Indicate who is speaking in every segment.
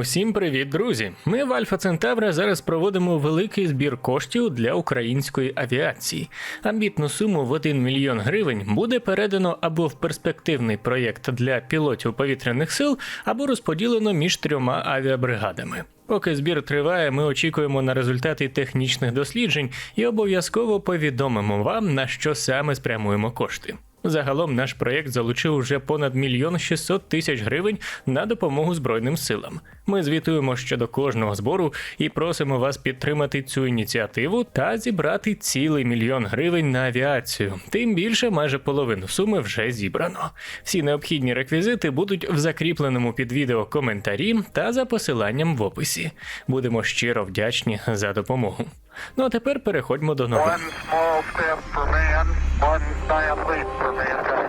Speaker 1: Усім привіт, друзі! Ми в Альфа Центавра зараз проводимо великий збір коштів для української авіації. Амбітну суму в 1 мільйон гривень буде передано або в перспективний проєкт для пілотів повітряних сил, або розподілено між трьома авіабригадами. Поки збір триває, ми очікуємо на результати технічних досліджень і обов'язково повідомимо вам, на що саме спрямуємо кошти. Загалом наш проєкт залучив уже понад мільйон 600 тисяч гривень на допомогу Збройним силам. Ми звітуємо щодо кожного збору і просимо вас підтримати цю ініціативу та зібрати цілий мільйон гривень на авіацію. Тим більше майже половину суми вже зібрано. Всі необхідні реквізити будуть в закріпленому під відео коментарі та за посиланням в описі. Будемо щиро вдячні за допомогу. Ну а тепер переходьмо до новин.
Speaker 2: Martin, sign up, please, for Manchester.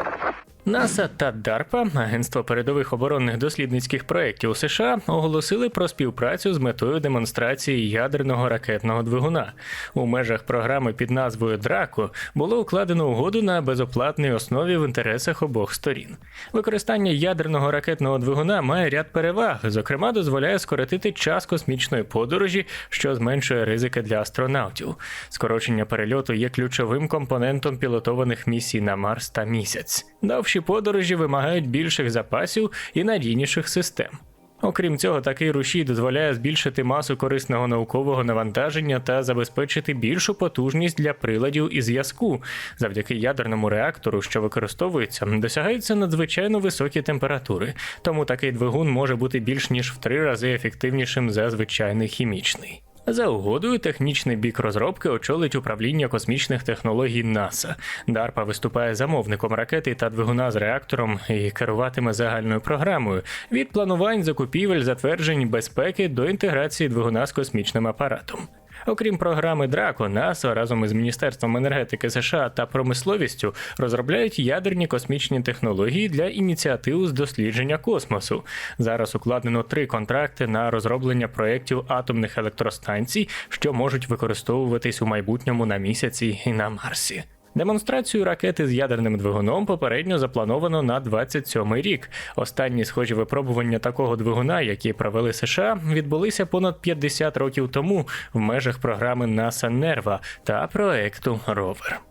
Speaker 1: НАСА та ДАРПА, Агентство передових оборонних дослідницьких проєктів США, оголосили про співпрацю з метою демонстрації ядерного ракетного двигуна. У межах програми під назвою Драко було укладено угоду на безоплатній основі в інтересах обох сторін. Використання ядерного ракетного двигуна має ряд переваг, зокрема, дозволяє скоротити час космічної подорожі, що зменшує ризики для астронавтів. Скорочення перельоту є ключовим компонентом пілотованих місій на Марс та місяць. Довші подорожі вимагають більших запасів і надійніших систем. Окрім цього, такий рушій дозволяє збільшити масу корисного наукового навантаження та забезпечити більшу потужність для приладів і зв'язку. Завдяки ядерному реактору, що використовується, досягаються надзвичайно високі температури, тому такий двигун може бути більш ніж в три рази ефективнішим за звичайний хімічний. За угодою, технічний бік розробки очолить управління космічних технологій НАСА. DARPA виступає замовником ракети та двигуна з реактором і керуватиме загальною програмою від планувань закупівель, затверджень безпеки до інтеграції двигуна з космічним апаратом. Окрім програми Драко, НАСА разом із Міністерством енергетики США та промисловістю розробляють ядерні космічні технології для ініціатив з дослідження космосу. Зараз укладено три контракти на розроблення проєктів атомних електростанцій, що можуть використовуватись у майбутньому на місяці і на Марсі. Демонстрацію ракети з ядерним двигуном попередньо заплановано на 27-й рік. Останні схожі випробування такого двигуна, які провели США, відбулися понад 50 років тому в межах програми НАСА Нерва та проекту Ровер.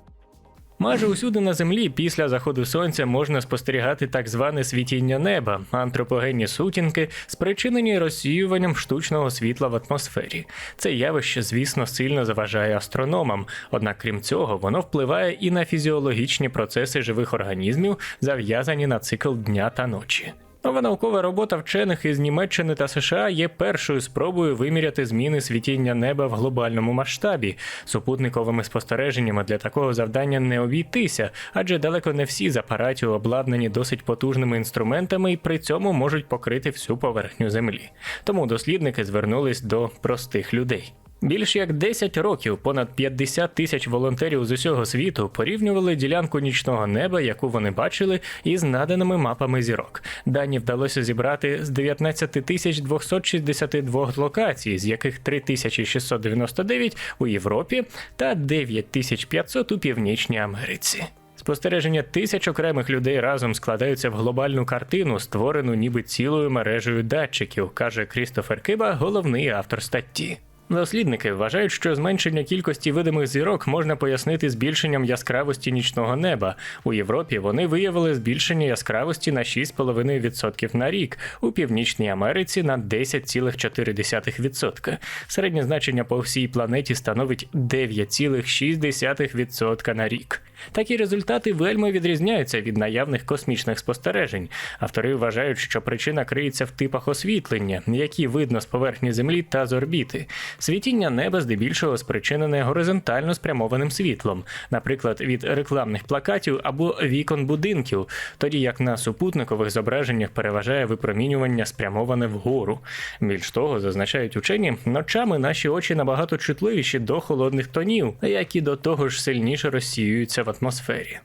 Speaker 1: Майже усюди на землі після заходу сонця можна спостерігати так зване світіння неба, антропогенні сутінки, спричинені розсіюванням штучного світла в атмосфері. Це явище, звісно, сильно заважає астрономам, однак крім цього, воно впливає і на фізіологічні процеси живих організмів, зав'язані на цикл дня та ночі. Нова наукова робота вчених із Німеччини та США є першою спробою виміряти зміни світіння неба в глобальному масштабі. Супутниковими спостереженнями для такого завдання не обійтися, адже далеко не всі з апаратів обладнані досить потужними інструментами і при цьому можуть покрити всю поверхню землі. Тому дослідники звернулись до простих людей. Більш як 10 років понад 50 тисяч волонтерів з усього світу порівнювали ділянку нічного неба, яку вони бачили, із наданими мапами зірок. Дані вдалося зібрати з 19 тисяч 262 локацій, з яких 3699 у Європі та 9500 у Північній Америці. Спостереження тисяч окремих людей разом складаються в глобальну картину, створену ніби цілою мережею датчиків, каже Крістофер Киба, головний автор статті. Дослідники вважають, що зменшення кількості видимих зірок можна пояснити збільшенням яскравості нічного неба. У Європі вони виявили збільшення яскравості на 6,5% на рік, у Північній Америці на 10,4%. Середнє значення по всій планеті становить 9,6% на рік. Такі результати вельми відрізняються від наявних космічних спостережень. Автори вважають, що причина криється в типах освітлення, які видно з поверхні Землі та з орбіти. Світіння неба здебільшого спричинене горизонтально спрямованим світлом, наприклад, від рекламних плакатів або вікон будинків, тоді як на супутникових зображеннях переважає випромінювання спрямоване вгору. Більш того, зазначають учені, ночами наші очі набагато чутливіші до холодних тонів, які до того ж сильніше розсіюються в атмосфері.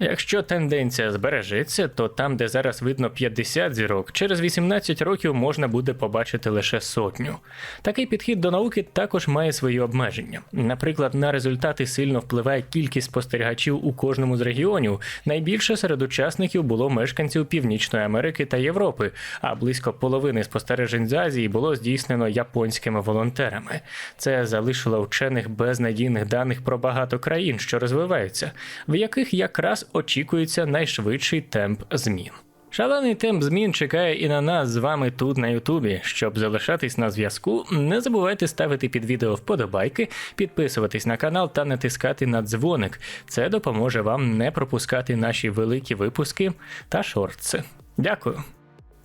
Speaker 1: Якщо тенденція збережеться, то там, де зараз видно 50 зірок, через 18 років можна буде побачити лише сотню. Такий підхід до науки також має свої обмеження. Наприклад, на результати сильно впливає кількість спостерігачів у кожному з регіонів. Найбільше серед учасників було мешканців Північної Америки та Європи, а близько половини спостережень з Азії було здійснено японськими волонтерами. Це залишило вчених без надійних даних про багато країн, що розвиваються, в яких якраз очікується найшвидший темп змін. Шалений темп змін чекає і на нас з вами тут на Ютубі. Щоб залишатись на зв'язку, не забувайте ставити під відео вподобайки, підписуватись на канал та натискати на дзвоник. Це допоможе вам не пропускати наші великі випуски та шортси. Дякую.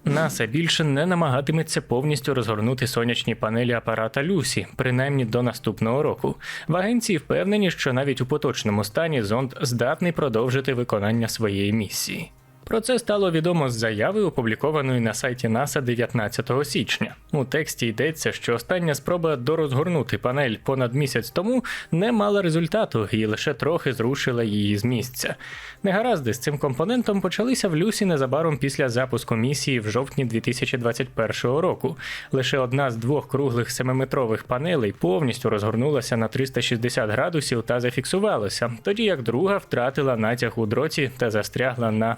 Speaker 1: НАСА більше не намагатиметься повністю розгорнути сонячні панелі апарата Люсі, принаймні до наступного року. В агенції впевнені, що навіть у поточному стані зонд здатний продовжити виконання своєї місії. Про це стало відомо з заяви, опублікованої на сайті НАСА 19 січня. У тексті йдеться, що остання спроба дорозгорнути панель понад місяць тому не мала результату і лише трохи зрушила її з місця. Негаразди з цим компонентом почалися в Люсі незабаром після запуску місії в жовтні 2021 року. Лише одна з двох круглих 7-метрових панелей повністю розгорнулася на 360 градусів та зафіксувалася, тоді як друга втратила натяг у дроті та застрягла на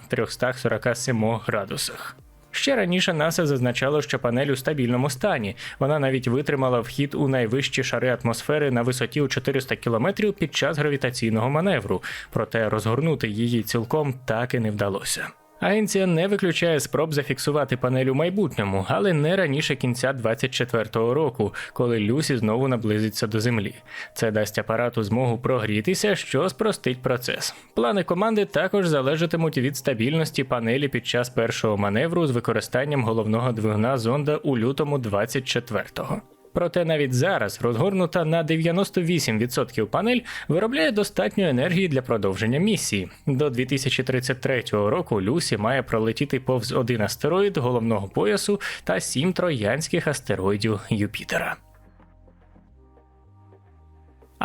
Speaker 1: 347 градусах. Ще раніше НАСА зазначало, що панель у стабільному стані. Вона навіть витримала вхід у найвищі шари атмосфери на висоті у 400 км під час гравітаційного маневру, проте розгорнути її цілком так і не вдалося. Агенція не виключає спроб зафіксувати панель у майбутньому, але не раніше кінця 2024 року, коли Люсі знову наблизиться до землі. Це дасть апарату змогу прогрітися, що спростить процес. Плани команди також залежатимуть від стабільності панелі під час першого маневру з використанням головного двигуна зонда у лютому 24-го. Проте навіть зараз розгорнута на 98% панель виробляє достатньо енергії для продовження місії. До 2033 року Люсі має пролетіти повз один астероїд головного поясу та сім троянських астероїдів Юпітера.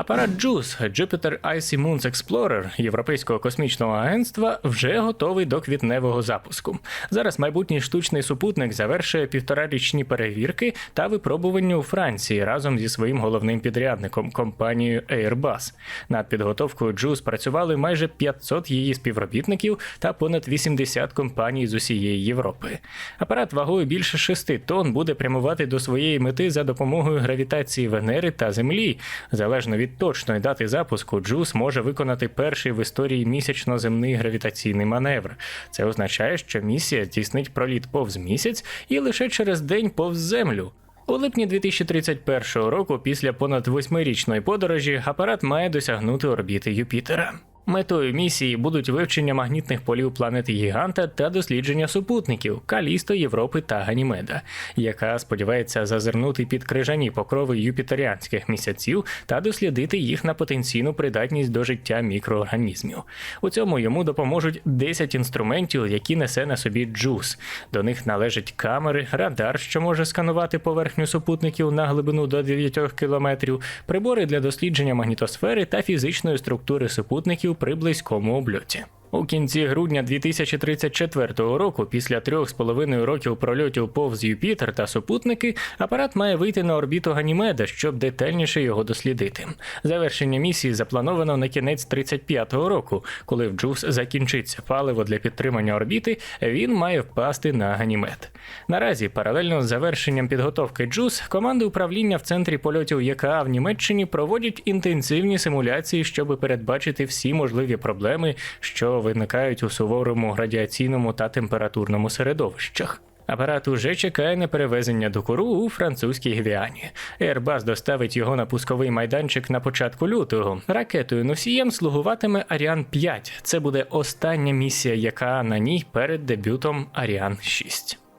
Speaker 1: Апарат JUICE Jupiter Icy Moons Explorer Європейського космічного агентства вже готовий до квітневого запуску. Зараз майбутній штучний супутник завершує півторарічні перевірки та випробування у Франції разом зі своїм головним підрядником компанією Airbus. Над підготовкою JUICE працювали майже 500 її співробітників та понад 80 компаній з усієї Європи. Апарат вагою більше 6 тонн буде прямувати до своєї мети за допомогою гравітації Венери та Землі, залежно від точної дати запуску, Джус може виконати перший в історії місячно-земний гравітаційний маневр. Це означає, що місія здійснить проліт повз місяць і лише через день повз землю. У липні 2031 року, після понад восьмирічної подорожі, апарат має досягнути орбіти Юпітера. Метою місії будуть вивчення магнітних полів планети Гіганта та дослідження супутників Калісто, Європи та Ганімеда, яка сподівається зазирнути під крижані покрови юпітеріанських місяців та дослідити їх на потенційну придатність до життя мікроорганізмів. У цьому йому допоможуть 10 інструментів, які несе на собі Джус. До них належать камери, радар, що може сканувати поверхню супутників на глибину до 9 кілометрів, прибори для дослідження магнітосфери та фізичної структури супутників при близькому обльоті. У кінці грудня 2034 року, після трьох з половиною років прольотів повз Юпітер та супутники, апарат має вийти на орбіту Ганімеда, щоб детальніше його дослідити. Завершення місії заплановано на кінець 35-го року, коли в Джус закінчиться паливо для підтримання орбіти, він має впасти на Ганімед. Наразі, паралельно з завершенням підготовки Джус, команди управління в центрі польотів ЄКА в Німеччині проводять інтенсивні симуляції, щоб передбачити всі можливі проблеми, що виникають у суворому радіаційному та температурному середовищах. Апарат уже чекає на перевезення до кору у французькій Гвіані. Airbus доставить його на пусковий майданчик на початку лютого. Ракетою носієм слугуватиме Аріан 5. Це буде остання місія, яка на ній перед дебютом Аріан 6.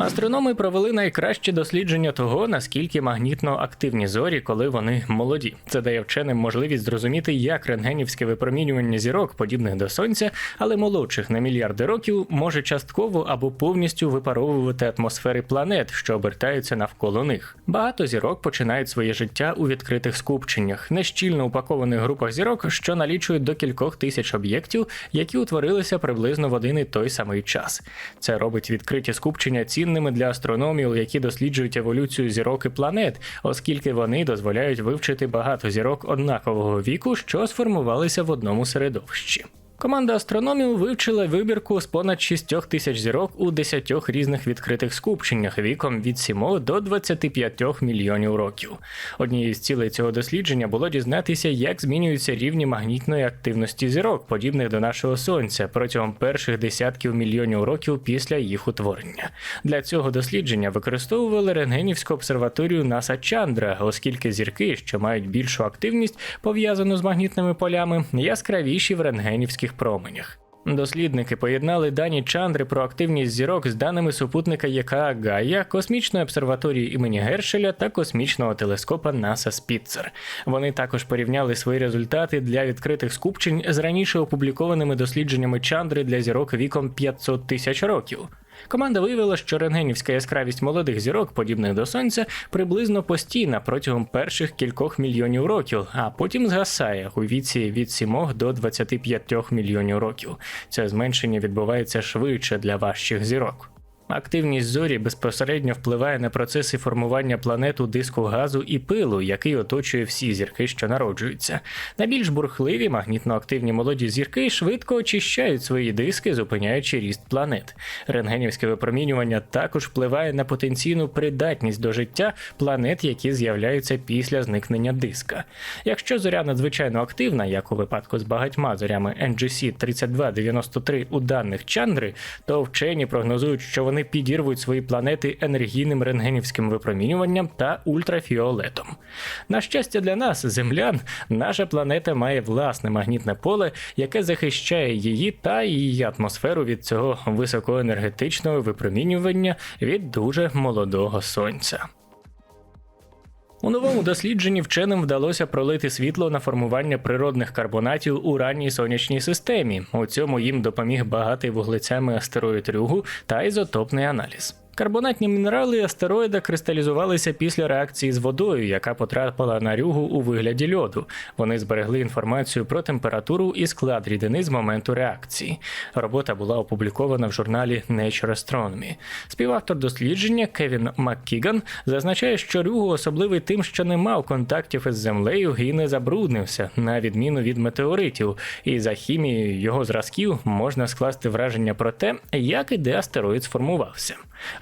Speaker 1: Астрономи провели найкраще дослідження того, наскільки магнітно активні зорі, коли вони молоді. Це дає вченим можливість зрозуміти, як рентгенівське випромінювання зірок, подібних до сонця, але молодших на мільярди років, може частково або повністю випаровувати атмосфери планет, що обертаються навколо них. Багато зірок починають своє життя у відкритих скупченнях, нещільно упакованих групах зірок, що налічують до кількох тисяч об'єктів, які утворилися приблизно в один і той самий час. Це робить відкриті скупчення цінними для астрономів, які досліджують еволюцію зірок і планет, оскільки вони дозволяють вивчити багато зірок однакового віку, що сформувалися в одному середовищі. Команда астрономів вивчила вибірку з понад 6 тисяч зірок у 10 різних відкритих скупченнях віком від 7 до 25 мільйонів років. Однією з цілей цього дослідження було дізнатися, як змінюються рівні магнітної активності зірок, подібних до нашого сонця, протягом перших десятків мільйонів років після їх утворення. Для цього дослідження використовували рентгенівську обсерваторію НАСА Чандра, оскільки зірки, що мають більшу активність, пов'язану з магнітними полями, яскравіші в рентгенівських променях. Дослідники поєднали дані Чандри про активність зірок з даними супутника ЯКА Гая, космічної обсерваторії імені Гершеля та космічного телескопа НАСА Спіцер. Вони також порівняли свої результати для відкритих скупчень з раніше опублікованими дослідженнями Чандри для зірок віком 500 тисяч років. Команда виявила, що рентгенівська яскравість молодих зірок, подібних до сонця, приблизно постійна протягом перших кількох мільйонів років, а потім згасає у віці від 7 до 25 мільйонів років. Це зменшення відбувається швидше для важчих зірок. Активність зорі безпосередньо впливає на процеси формування планет у диску газу і пилу, який оточує всі зірки, що народжуються. Найбільш бурхливі магнітно-активні молоді зірки швидко очищають свої диски, зупиняючи ріст планет. Рентгенівське випромінювання також впливає на потенційну придатність до життя планет, які з'являються після зникнення диска. Якщо зоря надзвичайно активна, як у випадку з багатьма зорями NGC 3293 у даних Чандри, то вчені прогнозують, що вони підірвуть свої планети енергійним рентгенівським випромінюванням та ультрафіолетом. На щастя для нас, землян, наша планета має власне магнітне поле, яке захищає її та її атмосферу від цього високоенергетичного випромінювання від дуже молодого сонця. У новому дослідженні вченим вдалося пролити світло на формування природних карбонатів у ранній сонячній системі. У цьому їм допоміг багатий вуглецями астероїд Рюгу та ізотопний аналіз. Карбонатні мінерали астероїда кристалізувалися після реакції з водою, яка потрапила на рюгу у вигляді льоду. Вони зберегли інформацію про температуру і склад рідини з моменту реакції. Робота була опублікована в журналі Nature Astronomy. Співавтор дослідження Кевін Маккіган зазначає, що рюгу особливий тим, що не мав контактів із землею і не забруднився, на відміну від метеоритів. І за хімією його зразків можна скласти враження про те, як і де астероїд сформувався.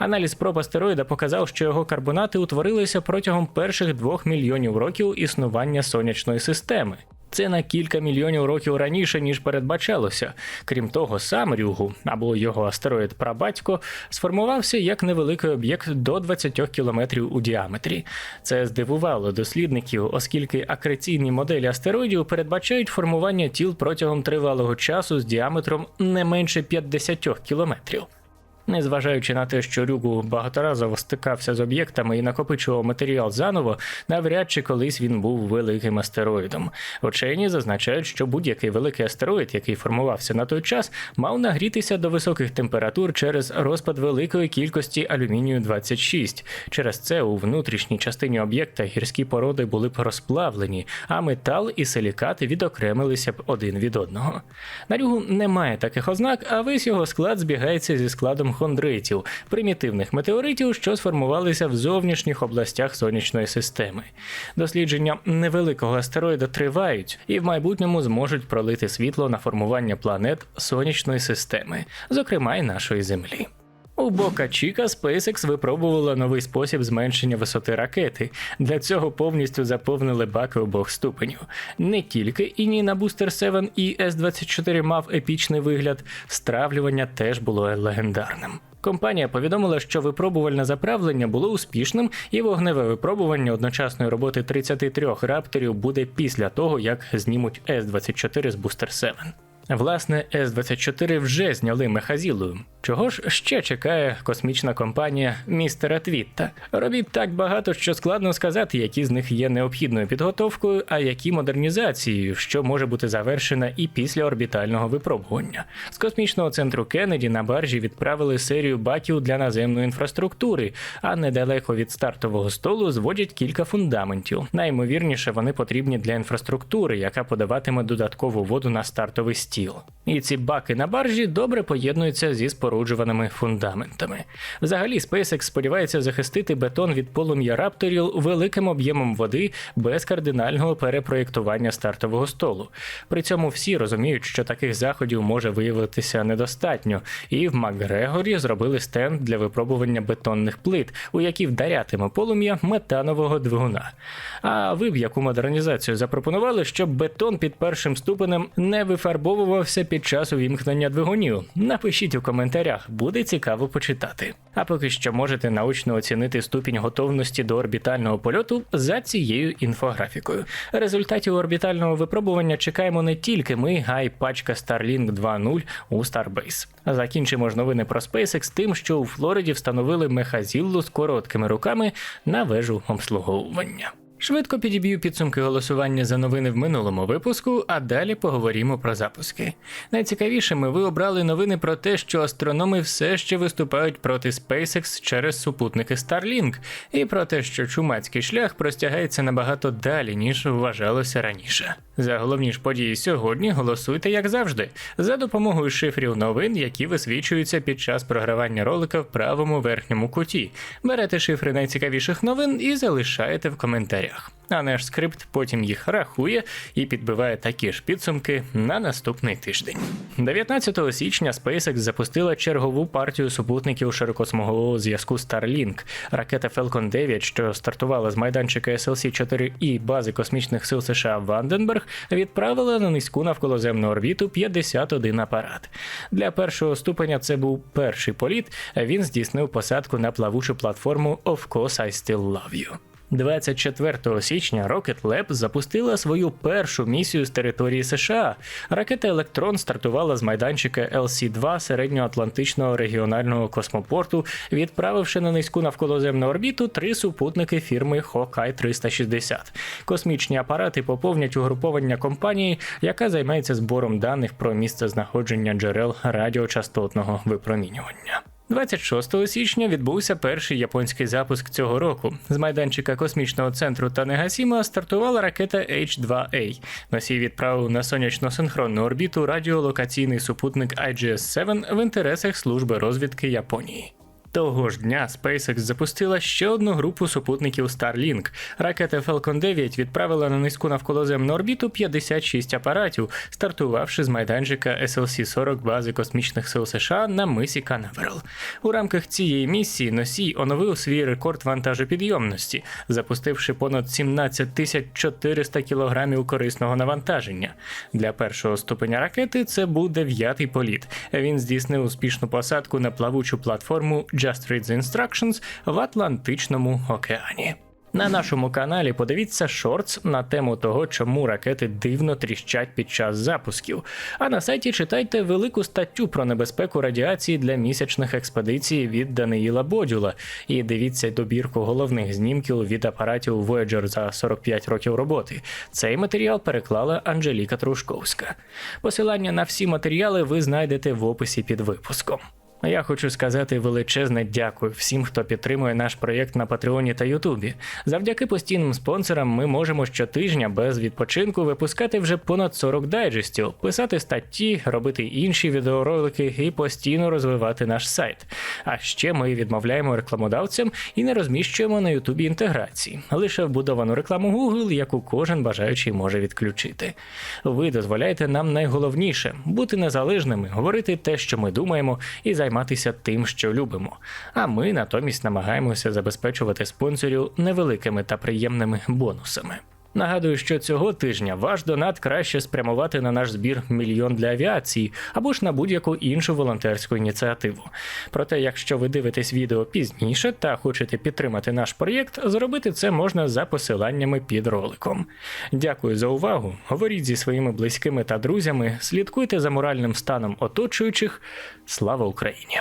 Speaker 1: Аналіз проб астероїда показав, що його карбонати утворилися протягом перших двох мільйонів років існування сонячної системи. Це на кілька мільйонів років раніше, ніж передбачалося. Крім того, сам Рюгу або його астероїд Прабатько сформувався як невеликий об'єкт до 20 кілометрів у діаметрі. Це здивувало дослідників, оскільки акреційні моделі астероїдів передбачають формування тіл протягом тривалого часу з діаметром не менше 50 кілометрів. Незважаючи на те, що Рюгу багаторазово стикався з об'єктами і накопичував матеріал заново, навряд чи колись він був великим астероїдом. Вчені зазначають, що будь-який великий астероїд, який формувався на той час, мав нагрітися до високих температур через розпад великої кількості алюмінію 26. Через це у внутрішній частині об'єкта гірські породи були б розплавлені, а метал і силікати відокремилися б один від одного. На Рюгу немає таких ознак, а весь його склад збігається зі складом хондритів, примітивних метеоритів, що сформувалися в зовнішніх областях сонячної системи. Дослідження невеликого астероїда тривають і в майбутньому зможуть пролити світло на формування планет сонячної системи, зокрема й нашої Землі. У Бока Чіка SpaceX випробувала новий спосіб зменшення висоти ракети. Для цього повністю заповнили баки обох ступенів. Не тільки Ініна Booster 7 і С-24 мав епічний вигляд, стравлювання теж було легендарним. Компанія повідомила, що випробувальне заправлення було успішним, і вогневе випробування одночасної роботи 33 рапторів буде після того, як знімуть С-24 з Booster 7. Власне, С-24 вже зняли мехазілою. Чого ж ще чекає космічна компанія містера Твітта? Робіт так багато, що складно сказати, які з них є необхідною підготовкою, а які модернізацією, що може бути завершена і після орбітального випробування. З космічного центру Кеннеді на баржі відправили серію баків для наземної інфраструктури, а недалеко від стартового столу зводять кілька фундаментів. Найімовірніше, вони потрібні для інфраструктури, яка подаватиме додаткову воду на стартовий стіл. І ці баки на баржі добре поєднуються зі споруджуваними фундаментами. Взагалі, SpaceX сподівається захистити бетон від полум'я рапторів великим об'ємом води без кардинального перепроєктування стартового столу. При цьому всі розуміють, що таких заходів може виявитися недостатньо, і в Макгрегорі зробили стенд для випробування бетонних плит, у які вдарятиме полум'я метанового двигуна. А ви б яку модернізацію запропонували, щоб бетон під першим ступенем не вифарбовувався під час увімкнення двигунів? Напишіть у коментарях, буде цікаво почитати. А поки що можете научно оцінити ступінь готовності до орбітального польоту за цією інфографікою. Результатів орбітального випробування чекаємо не тільки ми, а й пачка Starlink 2.0 у Starbase. Закінчимо ж новини про SpaceX тим, що у Флориді встановили мехазіллу з короткими руками на вежу обслуговування. Швидко підіб'ю підсумки голосування за новини в минулому випуску, а далі поговоримо про запуски. Найцікавішими ви обрали новини про те, що астрономи все ще виступають проти SpaceX через супутники Starlink, і про те, що чумацький шлях простягається набагато далі, ніж вважалося раніше. За головні ж події сьогодні голосуйте, як завжди, за допомогою шифрів новин, які висвічуються під час програвання ролика в правому верхньому куті. Берете шифри найцікавіших новин і залишаєте в коментарях. А наш скрипт потім їх рахує і підбиває такі ж підсумки на наступний тиждень. 19 січня SpaceX запустила чергову партію супутників широкосмугового зв'язку Starlink. Ракета Falcon 9, що стартувала з майданчика SLC-4 і бази космічних сил США Ванденберг, відправила на низьку навколоземну орбіту 51 апарат. Для першого ступеня це був перший політ. Він здійснив посадку на плавучу платформу Of Course I Still Love You. 24 січня Rocket Lab запустила свою першу місію з території США. Ракета Електрон стартувала з майданчика LC-2 середньоатлантичного регіонального космопорту, відправивши на низьку навколоземну орбіту три супутники фірми Hawkeye 360. Космічні апарати поповнять угруповання компанії, яка займається збором даних про місце знаходження джерел радіочастотного випромінювання. 26 січня відбувся перший японський запуск цього року. З майданчика космічного центру Танегасіма стартувала ракета H2A. Носій відправив на сонячно-синхронну орбіту радіолокаційний супутник IGS-7 в інтересах служби розвідки Японії. Того ж дня SpaceX запустила ще одну групу супутників Starlink. Ракета Falcon 9 відправила на низьку навколоземну орбіту 56 апаратів, стартувавши з майданчика SLC-40 бази космічних сил США на мисі Канаверал. У рамках цієї місії носій оновив свій рекорд вантажопідйомності, запустивши понад 17 тисяч 400 кілограмів корисного навантаження. Для першого ступеня ракети це був дев'ятий політ. Він здійснив успішну посадку на плавучу платформу Just Read the Instructions в Атлантичному океані. На нашому каналі подивіться шортс на тему того, чому ракети дивно тріщать під час запусків. А на сайті читайте велику статтю про небезпеку радіації для місячних експедицій від Даниїла Бодюла. І дивіться добірку головних знімків від апаратів Voyager за 45 років роботи. Цей матеріал переклала Анжеліка Трушковська. Посилання на всі матеріали ви знайдете в описі під випуском. Я хочу сказати величезне дякую всім, хто підтримує наш проєкт на Патреоні та Ютубі. Завдяки постійним спонсорам ми можемо щотижня без відпочинку випускати вже понад 40 дайджестів, писати статті, робити інші відеоролики і постійно розвивати наш сайт. А ще ми відмовляємо рекламодавцям і не розміщуємо на Ютубі інтеграції, лише вбудовану рекламу Google, яку кожен бажаючий може відключити. Ви дозволяєте нам найголовніше бути незалежними, говорити те, що ми думаємо, і займатися тим, що любимо. А ми натомість намагаємося забезпечувати спонсорів невеликими та приємними бонусами. Нагадую, що цього тижня ваш донат краще спрямувати на наш збір мільйон для авіації або ж на будь-яку іншу волонтерську ініціативу. Проте, якщо ви дивитесь відео пізніше та хочете підтримати наш проєкт, зробити це можна за посиланнями під роликом. Дякую за увагу. Говоріть зі своїми близькими та друзями, слідкуйте за моральним станом оточуючих. Слава Україні!